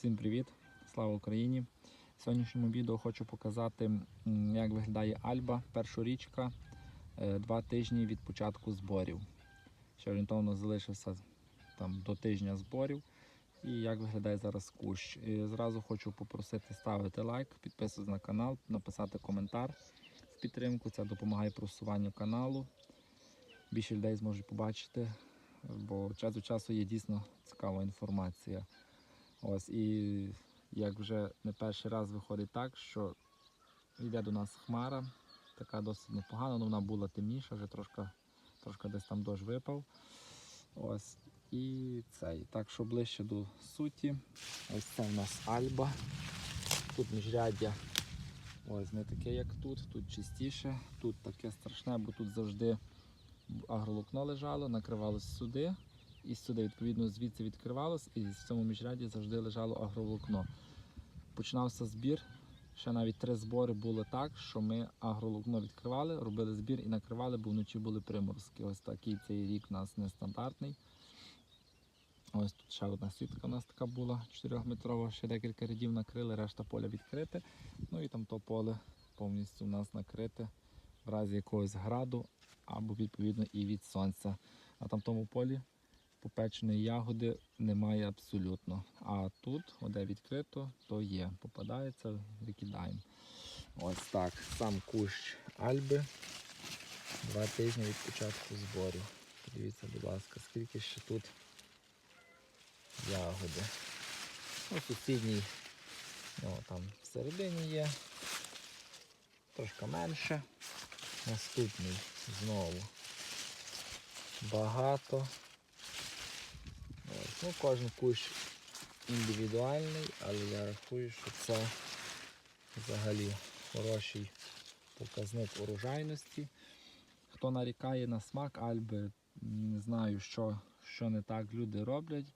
Всім привіт! Слава Україні! В сьогоднішньому відео хочу показати, як виглядає Альба, першорічка, е, два тижні від початку зборів. Ще орієнтовно залишився там до тижня зборів. І як виглядає зараз кущ. І зразу хочу попросити ставити лайк, підписуватися на канал, написати коментар в підтримку. Це допомагає просуванню каналу. Більше людей зможуть побачити, бо час від часу є дійсно цікава інформація. Ось і як вже не перший раз виходить так, що йде до нас хмара, така досить непогана, але вона була темніша, вже трошки, трошки десь там дощ випав. Ось. І цей. Так що ближче до суті. Ось це в нас Альба. Тут міжряддя ось не таке, як тут, тут чистіше, тут таке страшне, бо тут завжди агролукно лежало, накривалось сюди. І сюди, відповідно, звідси відкривалось, і в цьому міжряді завжди лежало агроволокно. Починався збір. Ще навіть три збори було так, що ми агролукно відкривали, робили збір і накривали, бо вночі були приморозки. Ось такий цей рік у нас нестандартний. Ось тут ще одна сітка у нас така була 4-метрова, ще декілька рядів накрили, решта поля відкрите. Ну і там то поле повністю у нас накрите в разі якогось граду або відповідно і від сонця. На там тому полі попеченої ягоди немає абсолютно. А тут, де відкрито, то є. Попадається, викидаємо. Ось так. Сам кущ Альби. Два тижні від початку зборів. Подивіться, будь ласка, скільки ще тут ягоди. Ну, сусідній, ну, там всередині є. Трошки менше. Наступний знову. Багато. Ну, кожен кущ індивідуальний, але я рахую, що це взагалі хороший показник урожайності. Хто нарікає на смак Альби, не знаю, що, що не так люди роблять.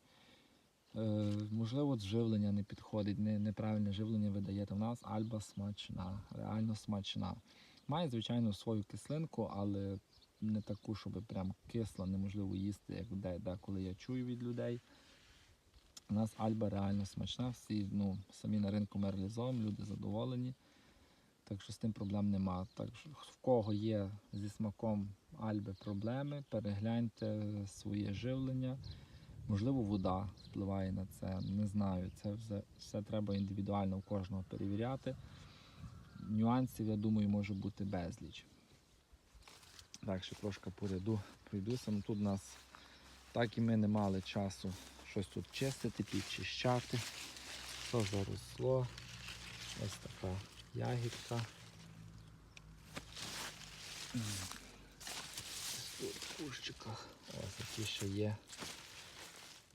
Е, можливо, живлення не підходить, не, неправильне живлення видаєте. У нас Альба смачна, реально смачна. Має, звичайно, свою кислинку, але не таку, щоб прям кисло неможливо їсти, як де, деколи я чую від людей. У нас Альба реально смачна, всі ну, самі на ринку ми люди задоволені. Так що з тим проблем нема. Так що в кого є зі смаком Альби проблеми, перегляньте своє живлення. Можливо, вода впливає на це, не знаю. Це все, все треба індивідуально у кожного перевіряти. Нюансів, я думаю, може бути безліч. Так, ще трошки по ряду пройдуся. Ну, тут у нас так і ми не мали часу щось тут чистити, підчищати. Що заросло? Ось така ягідка. Тут в кущиках. Ось які ще є.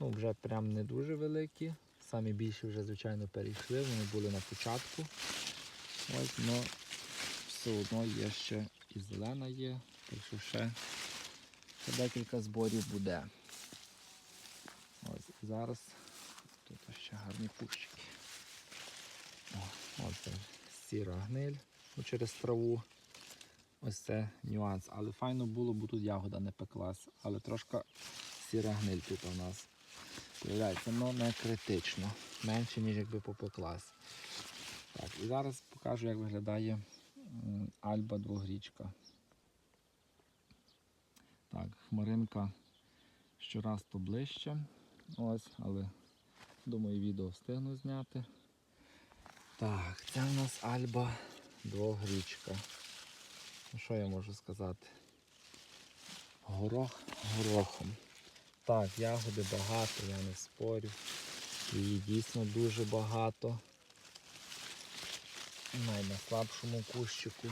Ну, вже прям не дуже великі. Самі більші вже, звичайно, перейшли, вони були на початку. Ось, але все одно є ще і зелена є, так що ще, ще декілька зборів буде. Ось зараз тут ще гарні кущики. О, ось це сіра гниль ну, через траву. Ось це нюанс. Але файно було, бо тут ягода не пеклась. Але трошки сіра гниль тут у нас з'являється, але не критично. Менше, ніж якби попеклась. Так, і зараз покажу, як виглядає Альба двогрічка. Так, хмаринка щораз то ближче. Ось, але думаю, відео встигну зняти. Так, це у нас Альба двогрічка. Ну, Що я можу сказати? Горох горохом. Так, ягоди багато, я не спорю. Її дійсно дуже багато. Навіть на слабшому кущику.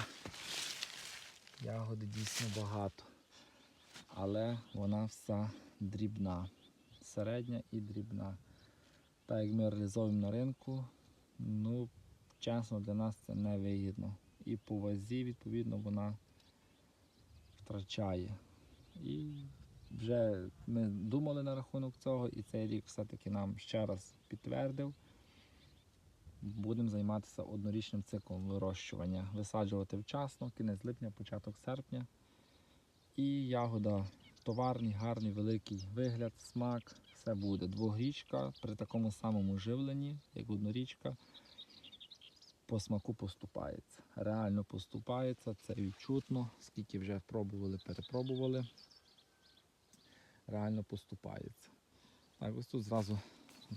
Ягоди дійсно багато. Але вона вся дрібна. Середня і дрібна. Так як ми реалізовуємо на ринку, ну, чесно, для нас це не вигідно. І по вазі, відповідно, вона втрачає. І вже ми думали на рахунок цього, і цей рік все-таки нам ще раз підтвердив. Будемо займатися однорічним циклом вирощування. Висаджувати вчасно, кінець липня, початок серпня. І ягода товарний, гарний, великий вигляд, смак, все буде. Двогрічка при такому самому живленні, як однорічка, по смаку поступається. Реально поступається, це відчутно, скільки вже пробували, перепробували. Реально поступається. Так, ось тут зразу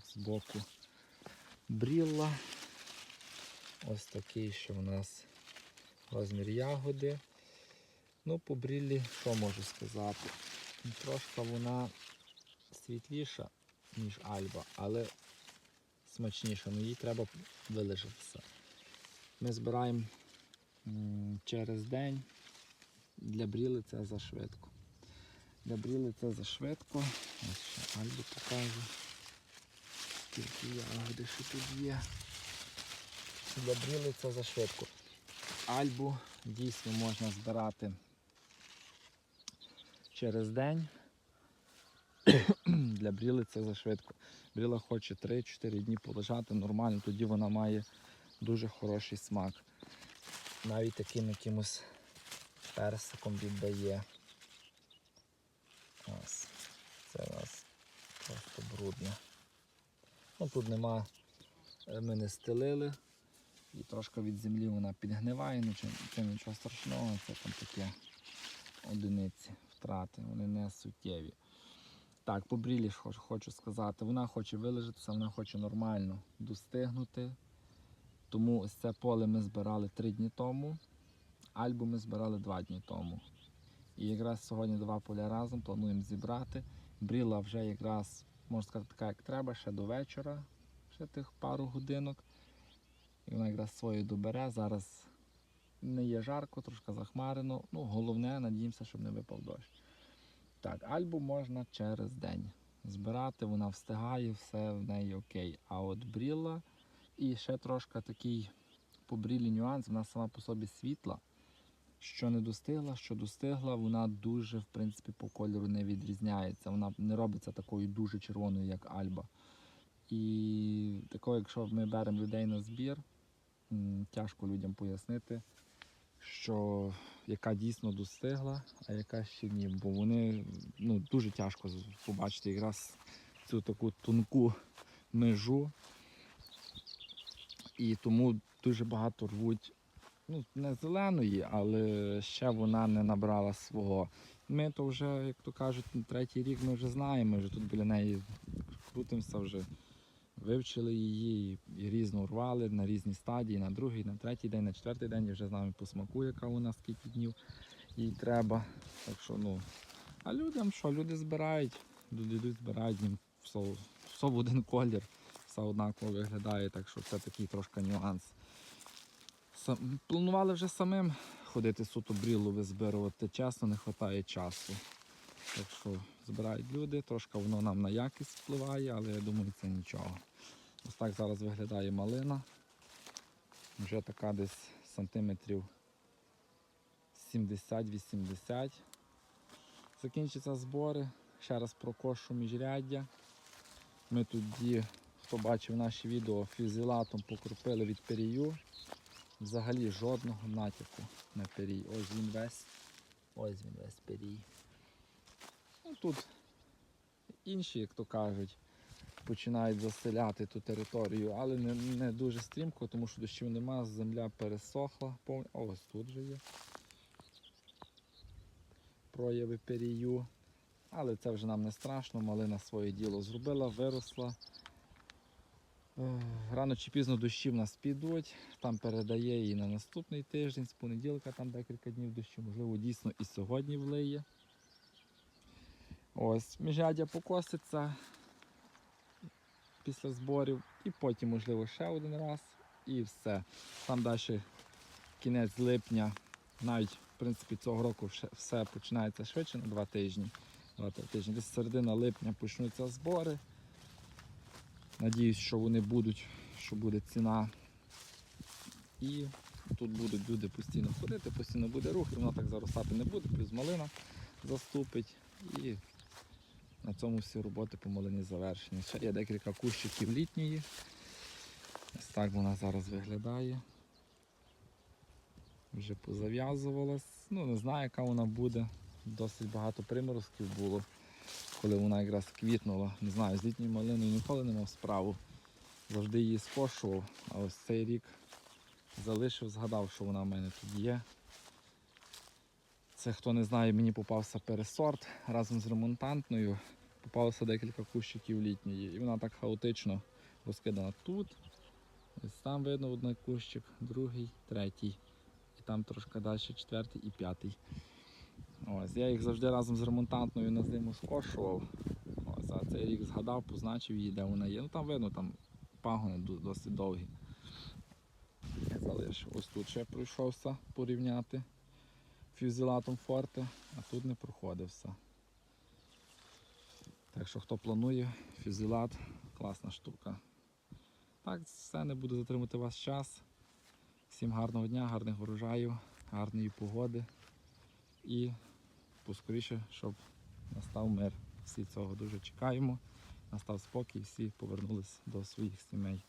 з боку брілла. Ось такий, що в нас розмір ягоди. Ну, по бріллі, що можу сказати? Трошки вона світліша, ніж альба, але смачніша, ну їй треба вилежатися. Ми збираємо через день. Для бріли це за швидко. Для бріли це за швидко. Ось ще альбу покажу. Скільки ягоди ще тут є. Для бріли це за швидко. Альбу дійсно можна збирати через день. Для бріли це за швидко. Бріла хоче 3-4 дні полежати нормально, тоді вона має дуже хороший смак. Навіть таким якимось персиком віддає. Ось. Це у нас просто брудне. Ну, тут нема, е, ми не стелили. І трошки від землі вона підгниває, це нічого страшного, це там таке одиниці втрати, вони не суттєві. Так, по брілі хочу, сказати, вона хоче вилежатися, вона хоче нормально достигнути. Тому ось це поле ми збирали три дні тому, альбу ми збирали два дні тому. І якраз сьогодні два поля разом плануємо зібрати. Бріла вже якраз, можна сказати, така, як треба, ще до вечора, ще тих пару годинок. І вона якраз своє добере. Зараз не є жарко, трошки захмарено. Ну, головне, надіємося, щоб не випав дощ. Так, альбу можна через день збирати, вона встигає, все в неї окей. А от бріла і ще трошки такий по брілі нюанс, вона сама по собі світла. Що не достигла, що достигла, вона дуже, в принципі, по кольору не відрізняється. Вона не робиться такою дуже червоною, як альба. І такого, якщо ми беремо людей на збір, тяжко людям пояснити, що яка дійсно достигла, а яка ще ні. Бо вони ну, дуже тяжко побачити якраз цю таку тонку межу. І тому дуже багато рвуть ну, не зеленої, але ще вона не набрала свого. Ми то вже, як то кажуть, третій рік ми вже знаємо, ми вже тут біля неї крутимося вже. Вивчили її і різно рвали на різні стадії, на другий, на третій день, на четвертий день і вже знаємо по смаку, яка вона скільки днів їй треба. Так що, ну. А людям що? Люди збирають, люди йдуть, збирають їм все, все в один колір, все однаково виглядає, так що це такий трошки нюанс. Сам, планували вже самим ходити суто брілу визбирувати, чесно, не вистачає часу. Так що збирають люди, трошки воно нам на якість впливає, але я думаю, це нічого. Ось так зараз виглядає малина. Вже така десь сантиметрів 70-80. Закінчаться збори. Ще раз прокошу міжряддя. Ми тоді, хто бачив наші відео, фізилатом покропили від перію. Взагалі жодного натяку на перій. Ось він весь. Ось він весь перій. Ну, тут інші, як то кажуть, починають заселяти ту територію, але не, не дуже стрімко, тому що дощів нема, земля пересохла. Пов... Ось тут же є. Прояви перію. Але це вже нам не страшно, малина своє діло зробила, виросла. Е, Рано чи пізно дощі в нас підуть, там передає і на наступний тиждень, з понеділка там декілька днів дощу, можливо, дійсно і сьогодні влиє. Ось, міжряддя покоситься після зборів, і потім, можливо, ще один раз, і все. Там далі кінець липня, навіть в принципі цього року все починається швидше на два тижні. Два-три тижні. Десь середина липня почнуться збори. Надіюсь, що вони будуть, що буде ціна. І тут будуть люди постійно ходити, постійно буде рух, і воно так заростати не буде, плюс малина заступить. І на цьому всі роботи по малині завершені. Ще є декілька кущиків літньої. Ось так вона зараз виглядає. Вже позав'язувалась. Ну, не знаю, яка вона буде. Досить багато приморозків було. коли вона якраз квітнула. Не знаю, з літньою малиною ніколи не мав справу. Завжди її скошував, а ось цей рік залишив, згадав, що вона в мене тут є. Це хто не знає, мені попався пересорт разом з ремонтантною. Попалося декілька кущиків літньої. І вона так хаотично розкидана тут. Ось там видно один кущик, другий, третій. І там трошки далі четвертий і п'ятий. Ось, я їх завжди разом з ремонтантною на зиму скошував. Ось, а цей рік згадав, позначив її, де вона є. Ну там видно, там пагони досить довгі. Я. Ось тут ще пройшовся порівняти фюзелатом форте, а тут не проходився. Так що хто планує, фюзелат класна штука. Так, все, не буду затримати вас час. Всім гарного дня, гарних врожаїв, гарної погоди і поскоріше, щоб настав мир. Всі цього дуже чекаємо. Настав спокій, всі повернулись до своїх сімей.